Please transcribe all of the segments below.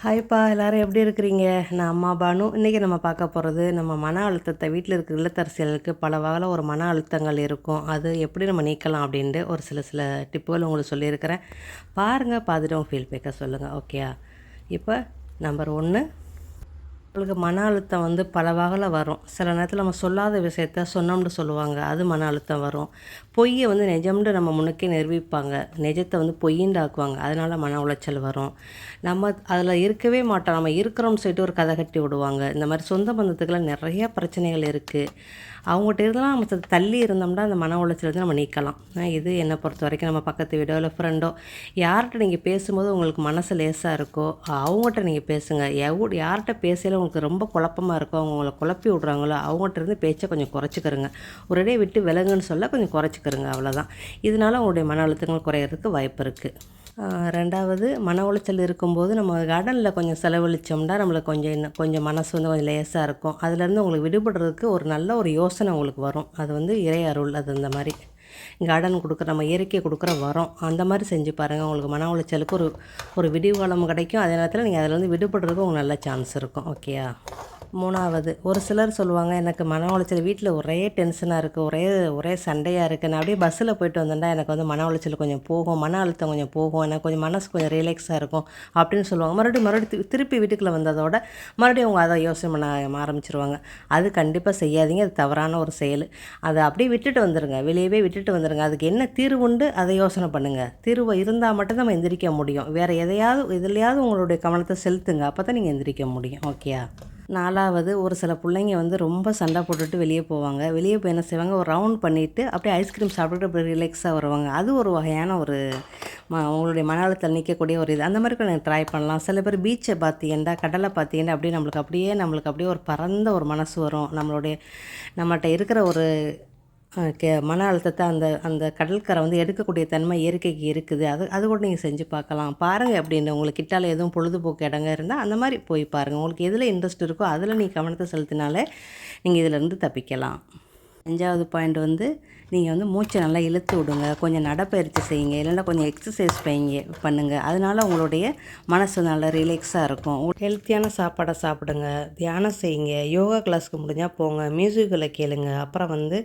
ஹாய்ப்பா எல்லோரும் எப்படி இருக்கிறீங்க? நான் அம்மா பானு. இன்றைக்கி நம்ம பார்க்க போகிறது நம்ம மன அழுத்தத்தை வீட்டில் இருக்கிற இல்லத்தரசியலுக்கு பல வகையில் ஒரு மன அழுத்தங்கள் இருக்கும். அது எப்படி நம்ம நீக்கலாம் அப்படின்ட்டு ஒரு சில சில டிப்புகள் உங்களுக்கு சொல்லியிருக்கிறேன். பாருங்கள் பார்த்துட்டு உங்கள் ஃபீல் பேக்க சொல்லுங்கள் ஓகேயா இப்போ நம்பர் ஒன்று நம்மளுக்கு மன அழுத்தம் வந்து பல வகையில் வரும். சில நேரத்தில் நம்ம சொல்லாத விஷயத்த சொன்னோம்னு சொல்லுவாங்க. அது மன அழுத்தம் வரும். பொய்யை வந்து நிஜம்னு நம்ம முன்னுக்கே நிரூபிப்பாங்க. நிஜத்தை வந்து பொய்யின்டாக்குவாங்க அதனால் மன உளைச்சல் வரும். நம்ம அதில் இருக்கவே மாட்டோம். நம்ம இருக்கிறோம்னு சொல்லிட்டு ஒரு கதை கட்டி விடுவாங்க. இந்த மாதிரி சொந்த பந்தத்துக்கெல்லாம் நிறைய பிரச்சனைகள் இருக்குது அவங்ககிட்ட இருந்தெல்லாம் நம்ம தள்ளி இருந்தோம்னா அந்த மன உளைச்சல் வந்து நம்ம நீக்கலாம். இது என்னை பொறுத்த வரைக்கும் நம்ம பக்கத்து வீடோ இல்லை ஃப்ரெண்டோ யார்கிட்ட நீங்கள் பேசும்போது உங்களுக்கு மனசு லேசாக இருக்கோ அவங்ககிட்ட நீங்கள் பேசுங்க. எவ் யார்கிட்ட பேசல உங்களுக்கு ரொம்ப குழப்பமாக இருக்கோ அவங்க உங்களை குழப்பி விட்றாங்களோ அவங்ககிட்ட இருந்து பேச்சை கொஞ்சம் குறைச்சிக்கிறங்க ஒரே விட்டு விலங்குன்னு சொல்ல கொஞ்சம் குறைச்சிக்கிறங்க அவ்வளோதான் இதனால உங்களுடைய மன அழுத்தங்கள் குறையிறதுக்கு வாய்ப்பு இருக்குது ரெண்டாவது மன உளைச்சல் இருக்கும்போது நம்ம கார்டனில் கொஞ்சம் செலவழிச்சோம்னா நம்மளுக்கு கொஞ்சம் இன்னும் கொஞ்சம் மனசு வந்து கொஞ்சம் லேசாக இருக்கும். அதுலேருந்து உங்களுக்கு விடுபடுறதுக்கு ஒரு நல்ல ஒரு யோசனை உங்களுக்கு வரும். அது வந்து இறை அருள் அது இந்த மாதிரி. கார்டன் கொடுக்குற நம்ம இயற்கை கொடுக்குற வரோம் அந்த மாதிரி செஞ்சு பாருங்கள் உங்களுக்கு மன உளைச்சலுக்கு ஒரு ஒரு விடிவு காலம் கிடைக்கும். அதே நேரத்தில் நீங்கள் அதில் வந்து விடுபடுறதுக்கு உங்களுக்கு நல்ல சான்ஸ் இருக்கும். ஓகேயா மூணாவது. ஒரு சிலர் சொல்லுவாங்க எனக்கு மன உளைச்சல் வீட்டில் ஒரே டென்ஷனாக இருக்குது ஒரே ஒரே சண்டையாக இருக்குது நான் அப்படியே பஸ்ஸில் போயிட்டு வந்தேன்டா எனக்கு வந்து மன உளைச்சல் கொஞ்சம் போகும் மன அழுத்தம் கொஞ்சம் போகும் எனக்கு கொஞ்சம் மனசு கொஞ்சம் ரிலாக்ஸாக இருக்கும் அப்படின்னு சொல்லுவாங்க. மறுபடியும் மறுபடியும் திருப்பி வீட்டுக்குள்ளே வந்ததோட மறுபடியும் அவங்க அதை யோசனை பண்ண ஆரம்பிச்சிருவாங்க. அது கண்டிப்பாக செய்யாதீங்க அது தவறான ஒரு செயல். அதை அப்படியே விட்டுட்டு வந்துடுங்க வெளியவே விட்டுட்டு வந்துடுங்க அதுக்கு என்ன தீர்வு உண்டு அதை யோசனை பண்ணுங்கள் தீர்வு இருந்தால் மட்டும் நம்ம எந்திரிக்க முடியும். வேறு எதையாவது எதுலையாவது உங்களுடைய கவனத்தை செலுத்துங்க அப்போ தான் நீங்கள் எந்திரிக்க முடியும். ஓகேயா? நாலாவது ஒரு சில பிள்ளைங்க வந்து ரொம்ப சண்டை போட்டுட்டு வெளியே போவாங்க. வெளியே போய் என்ன செய்வாங்க? ஒரு ரவுண்ட் பண்ணிவிட்டு அப்படியே ஐஸ்கிரீம் சாப்பிட்டுட்டு அப்படியே ரிலாக்ஸாக வருவாங்க. அது ஒரு வகையான ஒரு ம உங்களுடைய மன அழுத்தம் நிற்கக்கூடிய ஒரு இது. அந்த மாதிரி கூட ட்ரை பண்ணலாம். சில பேர் பீச்சை பார்த்தீங்கன்னா கடலை பார்த்தீங்கன்னா அப்படியே நம்மளுக்கு அப்படியே நம்மளுக்கு அப்படியே ஒரு பரந்த ஒரு மனசு வரும். நம்மளுடைய நம்மகிட்ட இருக்கிற ஒரு கே மன அழுத்தத்தை அந்த அந்த கடற்கரை வந்து எடுக்கக்கூடிய தன்மை இயற்கைக்கு இருக்குது. அது அது கூட நீங்கள் செஞ்சு பார்க்கலாம். பாருங்கள் அப்படின்னு உங்களுக்கு கிட்டால எதுவும் பொழுதுபோக்கு இடங்க இருந்தால் அந்த மாதிரி போய் பாருங்கள் உங்களுக்கு எதில் இன்ட்ரெஸ்ட் இருக்கோ அதில் நீங்கள் கவனத்தை செலுத்தினாலே நீங்கள் இதிலேருந்து தப்பிக்கலாம். அஞ்சாவது பாயிண்ட் வந்து நீங்கள் வந்து மூச்சை நல்லா இழுத்து விடுங்க. கொஞ்சம் நடைப்பயிற்சி செய்யுங்க. இல்லைன்னா கொஞ்சம் எக்ஸசைஸ் பைங்க பண்ணுங்கள் அதனால் உங்களுடைய மனசு நல்லா ரிலாக்ஸாக இருக்கும். ஹெல்த்தியான சாப்பாடை சாப்பிடுங்க. தியானம் செய்யுங்க. யோகா கிளாஸ்க்கு முடிஞ்சால் போங்க. மியூசிக்கில் கேளுங்க. அப்புறம் வந்து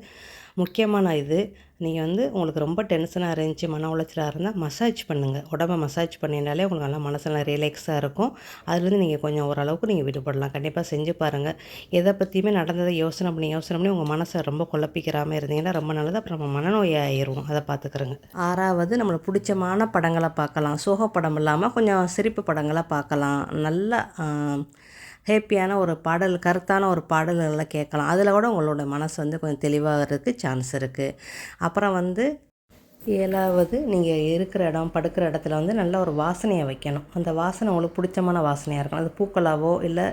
முக்கியமான இது. நீங்கள் வந்து உங்களுக்கு ரொம்ப டென்ஷனாக இருந்துச்சு மன உளைச்சலாக இருந்தால் மசாஜ் பண்ணுங்கள் உடம்ப மசாஜ் பண்ணினாலே உங்களுக்கு நல்லா மனசெல்லாம் ரிலாக்ஸாக இருக்கும். அதுலேருந்து நீங்கள் கொஞ்சம் ஓரளவுக்கு நீங்கள் விடுபடலாம். கண்டிப்பாக செஞ்சு பாருங்கள் எதை பற்றியுமே நடந்ததை யோசனை பண்ணி யோசனை பண்ணி உங்கள் மனசை ரொம்ப குழப்பிக்கிறாமல் இருந்தீங்கன்னா ரொம்ப நல்லது. அப்புறம் நம்ம மனநோய் ஆயிரும். அதை பார்த்துக்கிறோங்க. ஆறாவது நம்மளுக்கு பிடிச்சமான படங்களை பார்க்கலாம். சோக படம் இல்லாமல் கொஞ்சம் சிரிப்பு படங்களை பார்க்கலாம். நல்லா ஹேப்பியான ஒரு பாடல் கருத்தான ஒரு பாடல்களை கேட்கலாம். அதில் கூட உங்களோட மனசு வந்து கொஞ்சம் தெளிவாகிறதுக்கு சான்ஸ் இருக்குது அப்புறம் வந்து ஏழாவது நீங்கள் இருக்கிற இடம் படுக்கிற இடத்துல வந்து நல்ல ஒரு வாசனையை வைக்கணும். அந்த வாசனை உங்களுக்கு பிடிச்சமான வாசனையாக இருக்கணும். அது பூக்களாவோ இல்லை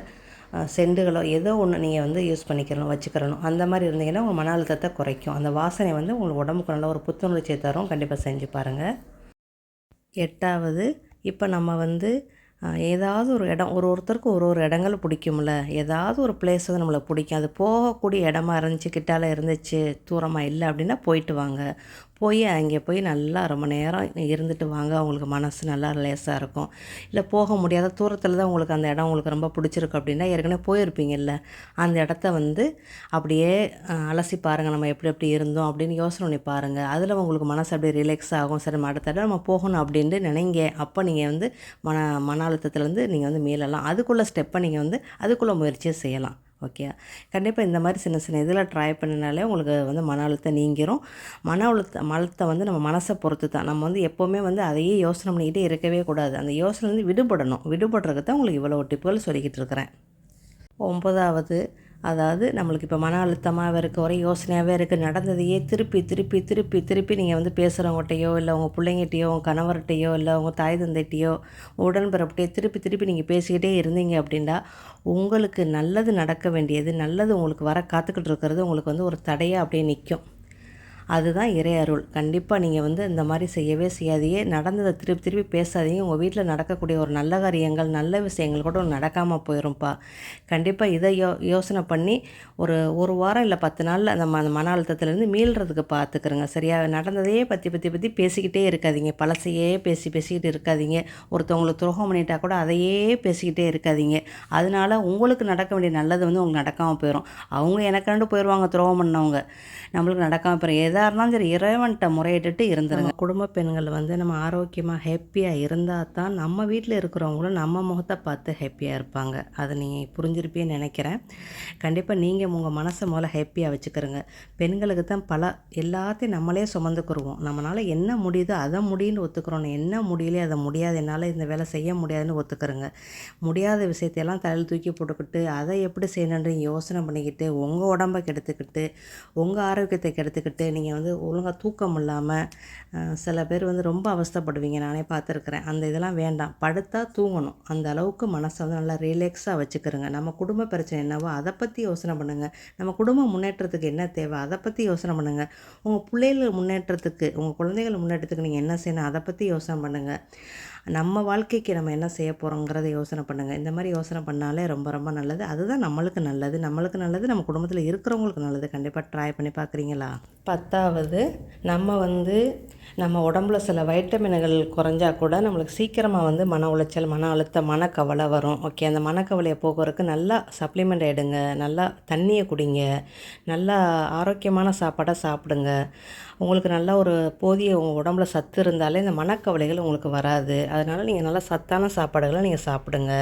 செண்டுகளோ ஏதோ ஒன்று நீங்கள் வந்து யூஸ் பண்ணிக்கிறணும் வச்சுக்கிறணும். அந்த மாதிரி இருந்தீங்கன்னா உங்கள் மன அழுத்தத்தை குறைக்கும். அந்த வாசனை வந்து உங்களுக்கு உடம்புக்கு நல்ல ஒரு புத்துணர்ச்சியை தரும். கண்டிப்பாக செஞ்சு பாருங்கள் எட்டாவது இப்போ நம்ம வந்து ஏதாவது ஒரு இடம் ஒரு ஒருத்தருக்கு ஒரு ஒரு இடங்கள் பிடிக்கும்ல. ஏதாவது ஒரு பிளேஸ் வந்து நம்மளை பிடிக்கும். அது போகக்கூடிய இடமா இருந்துச்சு கிட்டால இருந்துச்சு தூரமாக இல்லை அப்படின்னா போயிட்டு வாங்க. போய் அங்கே போய் நல்லா ரொம்ப நேரம் இருந்துட்டு வாங்க. அவங்களுக்கு மனசு நல்லா லேசாக இருக்கும். இல்லை போக முடியாத தூரத்தில் தான் உங்களுக்கு அந்த இடம் உங்களுக்கு ரொம்ப பிடிச்சிருக்கு அப்படின்னா ஏற்கனவே போயிருப்பீங்கல்ல. அந்த இடத்த வந்து அப்படியே அலசி பாருங்கள் நம்ம எப்படி எப்படி இருந்தோம் அப்படின்னு யோசனை பண்ணி பாருங்கள் அதில் உங்களுக்கு மனசு அப்படியே ரிலாக்ஸ் ஆகும். சரி அடுத்த இடம் நம்ம போகணும் அப்படின்ட்டு நினைங்க. அப்போ நீங்கள் வந்து மன மன அழுத்தத்துலேருந்து நீங்கள் வந்து மீளலாம் அதுக்குள்ளே ஸ்டெப்பை நீங்கள் வந்து அதுக்குள்ளே முயற்சியை செய்யலாம். ஓகே கண்டிப்பாக இந்த மாதிரி சின்ன சின்ன இதில் ட்ரை பண்ணினாலே உங்களுக்கு வந்து மன அழுத்தம் நீங்கிரும். மன அழுத்த அழுத்தம் வந்து நம்ம மனசை பொறுத்து தான் நம்ம வந்து எப்போவுமே வந்து அதையே யோசனை பண்ணிக்கிட்டே இருக்கவே கூடாது. அந்த யோசனை வந்து விடுபடணும். விடுபடுறதுக்கு தான் உங்களுக்கு இவ்வளோ டிப்புகள் சொல்லிக்கிட்டு இருக்கிறேன். ஒன்பதாவது அதாவது நம்மளுக்கு இப்போ மன அழுத்தமாக இருக்க ஒரே யோசனையாகவே இருக்குது நடந்ததையே திருப்பி திருப்பி திருப்பி திருப்பி நீங்கள் வந்து பேசுகிறவங்ககிட்டையோ இல்லை உங்கள் பிள்ளைங்கிட்டையோ உங்கள் கணவர்கிட்டையோ இல்லை உங்கள் தாய் தந்தைகிட்டையோ உடன்பிறப்பிட்டையோ திருப்பி திருப்பி நீங்கள் பேசிக்கிட்டே இருந்தீங்க அப்படின்னா உங்களுக்கு நல்லது நடக்க வேண்டியது நல்லது உங்களுக்கு வர காத்துக்கிட்டு இருக்கிறது உங்களுக்கு வந்து ஒரு தடையாக அப்படியே நிற்கும் அதுதான் இறை அருள். கண்டிப்பாக நீங்கள் வந்து இந்த மாதிரி செய்யவே செய்யாதையே நடந்ததை திருப்பி திருப்பி பேசாதீங்க. உங்கள் வீட்டில் நடக்கக்கூடிய ஒரு நல்ல காரியங்கள் நல்ல விஷயங்கள் கூட நடக்காமல் போயிடும்ப்பா கண்டிப்பாக இதை யோ யோசனை பண்ணி ஒரு ஒரு வாரம் இல்லை பத்து நாளில் அந்த ம மன அழுத்தத்துலேருந்து மீள்றதுக்கு பார்த்துக்கிறோங்க சரியா? நடந்ததையே பற்றி பற்றி பற்றி பேசிக்கிட்டே இருக்காதீங்க. பழசையே பேசி பேசிக்கிட்டு இருக்காதீங்க. ஒருத்தவங்களுக்கு துரோகம் பண்ணிட்டா கூட அதையே பேசிக்கிட்டே இருக்காதீங்க. அதனால உங்களுக்கு நடக்க வேண்டிய நல்லது வந்து உங்களுக்கு நடக்காமல் போயிடும் அவங்க எனக்காண்டு போயிடுவாங்க துரோகம் பண்ணவங்க. நம்மளுக்கு நடக்காமல் போயிடும் எதாக இருந்தாலும் சரி இறைவன்கிட்ட முறையிட்டுட்டு இருந்துருங்க. குடும்ப பெண்கள் வந்து நம்ம ஆரோக்கியமாக ஹாப்பியாக இருந்தால் தான் நம்ம வீட்டில் இருக்கிறவங்களும் நம்ம முகத்தை பார்த்து ஹாப்பியாக இருப்பாங்க. அதை நீங்கள் புரிஞ்சிருப்பேன்னு நினைக்கிறேன். கண்டிப்பாக நீங்கள் உங்கள் மனசை முதல்ல ஹாப்பியாக வச்சுக்கிறோங்க பெண்களுக்கு தான் பல எல்லாத்தையும் நம்மளே சுமந்துக்குருவோம். நம்மளால் என்ன முடியுதோ அதை முடியும்னு ஒத்துக்கிறோம் என்ன முடியலையே அதை முடியாது. என்னால் இந்த வேலை செய்ய முடியாதுன்னு ஒத்துக்கிறோங்க முடியாத விஷயத்தையெல்லாம் தலையில் தூக்கி போட்டுக்கிட்டு அதை எப்படி செய்யணுன்ற யோசனை பண்ணிக்கிட்டு உங்கள் உடம்பை கெடுத்துக்கிட்டு உங்கள் ஆரோக்கியத்தை கெடுத்துக்கிட்டு நீங்கள் நீங்கள் வந்து ஒழுங்காக தூக்கம் இல்லாமல் சில பேர் வந்து ரொம்ப அவஸ்தைப்படுவீங்க. நானே பார்த்துருக்குறேன். அந்த இதெல்லாம் வேண்டாம். படுத்தா தூங்கணும். அந்த அளவுக்கு மனசை வந்து நல்லா ரிலாக்ஸாக வச்சுக்கிறோங்க நம்ம குடும்ப பிரச்சனை என்னவோ அதை பற்றி யோசனை பண்ணுங்கள் நம்ம குடும்ப முன்னேற்றத்துக்கு என்ன தேவை அதை பற்றி யோசனை பண்ணுங்கள் உங்கள் பிள்ளைகள் முன்னேற்றத்துக்கு உங்கள் குழந்தைகள் முன்னேற்றத்துக்கு நீங்கள் என்ன செய்யணும் அதை பற்றி யோசனை பண்ணுங்கள் நம்ம வாழ்க்கைக்கு நம்ம என்ன செய்ய போகிறோங்கிறத யோசனை பண்ணுங்கள் இந்த மாதிரி யோசனை பண்ணாலே ரொம்ப ரொம்ப நல்லது. அதுதான் நம்மளுக்கு நல்லது. நம்மளுக்கு நல்லது. நம்ம குடும்பத்தில் இருக்கிறவங்களுக்கு நல்லது. கண்டிப்பாக ட்ரை பண்ணி பார்க்குறீங்களா? பத்தாவது நம்ம வந்து நம்ம உடம்புல சில வைட்டமின்கள் குறைஞ்சா கூட நம்மளுக்கு சீக்கிரமாக வந்து மன உளைச்சல் மன அழுத்தம் மனக்கவலை வரும். ஓகே அந்த மனக்கவலையை போக்குறதுக்கு நல்லா சப்ளிமெண்ட் எடுங்க. நல்லா தண்ணியை குடிங்க. நல்லா ஆரோக்கியமான சாப்பாடை சாப்பிடுங்க. உங்களுக்கு நல்ல ஒரு போதிய உங்கள் உடம்புல சத்து இருந்தாலே இந்த மனக்கவலைகள் உங்களுக்கு வராது. அதனால் நீங்கள் நல்லா சத்தான சாப்பாடுகளை நீங்கள் சாப்பிடுங்க.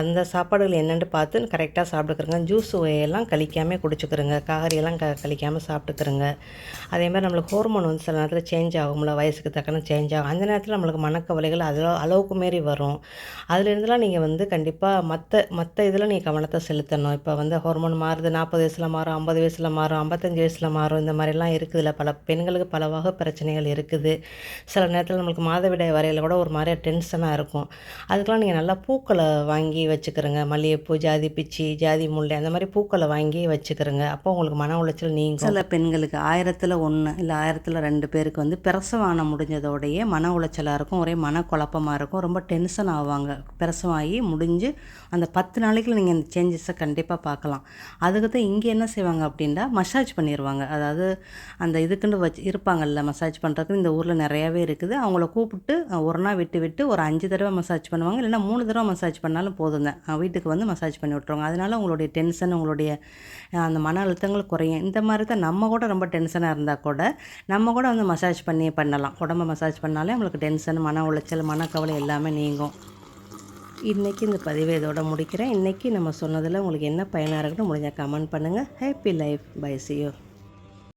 அந்த சாப்பாடுகள் என்னென்னு பார்த்து கரெக்டாக சாப்பிட்டுக்கிறங்க. ஜூஸ் வகையெல்லாம் கழிக்காமல் குடிச்சுக்கிறோங்க. காகரியெல்லாம் க கழிக்காமல் சாப்பிட்டுக்கிறோங்க. அதே மாதிரி நம்மளுக்கு ஹோர்மோன் வந்து சில நேரத்தில் சேஞ்ச் ஆகும்ல வயசுக்கு தக்கன சேஞ்ச் ஆகும். அந்த நேரத்தில் நம்மளுக்கு மனக்கவலைகள் அதில் அளவுக்கு மாரி வரும். அதுலேருந்துலாம் நீங்கள் வந்து கண்டிப்பாக மற்ற மற்ற இதில் நீங்கள் கவனத்தை செலுத்தணும். இப்போ வந்து ஹார்மோன் மாறுது நாற்பது வயசில் மாறும் ஐம்பது வயசில் மாறும் ஐம்பத்தஞ்சு வயசில் மாறும் இந்த மாதிரிலாம் இருக்குதுல்ல. பல பெண்களுக்கு பல வகை பிரச்சனைகள் இருக்குது. சில நேரத்தில் நம்மளுக்கு மாதவிடாய் வரையில் கூட ஒரு மாதிரியாக டென்ஷனாக இருக்கும். அதுக்கெலாம் நீங்கள் நல்லா பூக்களை வாங்கி வச்சுக்கிறோங்க. மல்லிகைப்பூ ஜாதி பிச்சி ஜாதி முல்லை அந்த மாதிரி பூக்களை வாங்கி வச்சுக்கிறோங்க. அப்போ உங்களுக்கு மன உளைச்சல் நீங்கள் சில பெண்களுக்கு ஆயிரத்தில் ஒன்று இல்லை ஆயிரத்தில் ரெண்டு பேருக்கு வந்து பிரசவானம் முடிஞ்சதோடையே மன உளைச்சலாக இருக்கும். ஒரே மன குழப்பமாக இருக்கும். ரொம்ப டென்ஷன் ஆவாங்க. பிரசவாகி ஆகி முடிஞ்சு அந்த பத்து நாளைக்குள்ள நீங்கள் இந்த சேஞ்சஸை கண்டிப்பாக பார்க்கலாம் அதுக்கு தான் இங்கே என்ன செய்வாங்க அப்படின்னா மசாஜ் பண்ணிடுவாங்க அதாவது அந்த இதுக்குன்னு வச்சு இருப்பாங்கல்ல மசாஜ் பண்ணுறதுக்கு இந்த ஊரில் நிறையாவே இருக்குது. அவங்கள கூப்பிட்டு ஒரு நாள் விட்டு விட்டு ஒரு அஞ்சு தடவை மசாஜ் பண்ணுவாங்க. இல்லைன்னா மூணு தடவை மசாஜ் பண்ணாலும் போதுங்க. வீட்டுக்கு வந்து மசாஜ் பண்ணி விட்ருவாங்க அதனால் உங்களுடைய டென்ஷன் உங்களுடைய அந்த மன அழுத்தங்கள் குறையும். இந்த மாதிரி தான் நம்ம கூட ரொம்ப டென்ஷனாக இருந்தால் கூட நம்ம கூட வந்து மசாஜ் பண்ணி பண்ணலாம். உடம்ப மசாஜ் பண்ணாலே நம்மளுக்கு டென்ஷன் மன உளைச்சல் மனக்கவலை எல்லாமே நீங்கும். இன்றைக்கி இந்த பதிவை இதோட முடிக்கிறேன். இன்றைக்கி நம்ம சொன்னதில் உங்களுக்கு என்ன பயனாக இருக்குன்னு முடிஞ்சால் கமெண்ட் பண்ணுங்கள் ஹாப்பி லைஃப் பை சியூ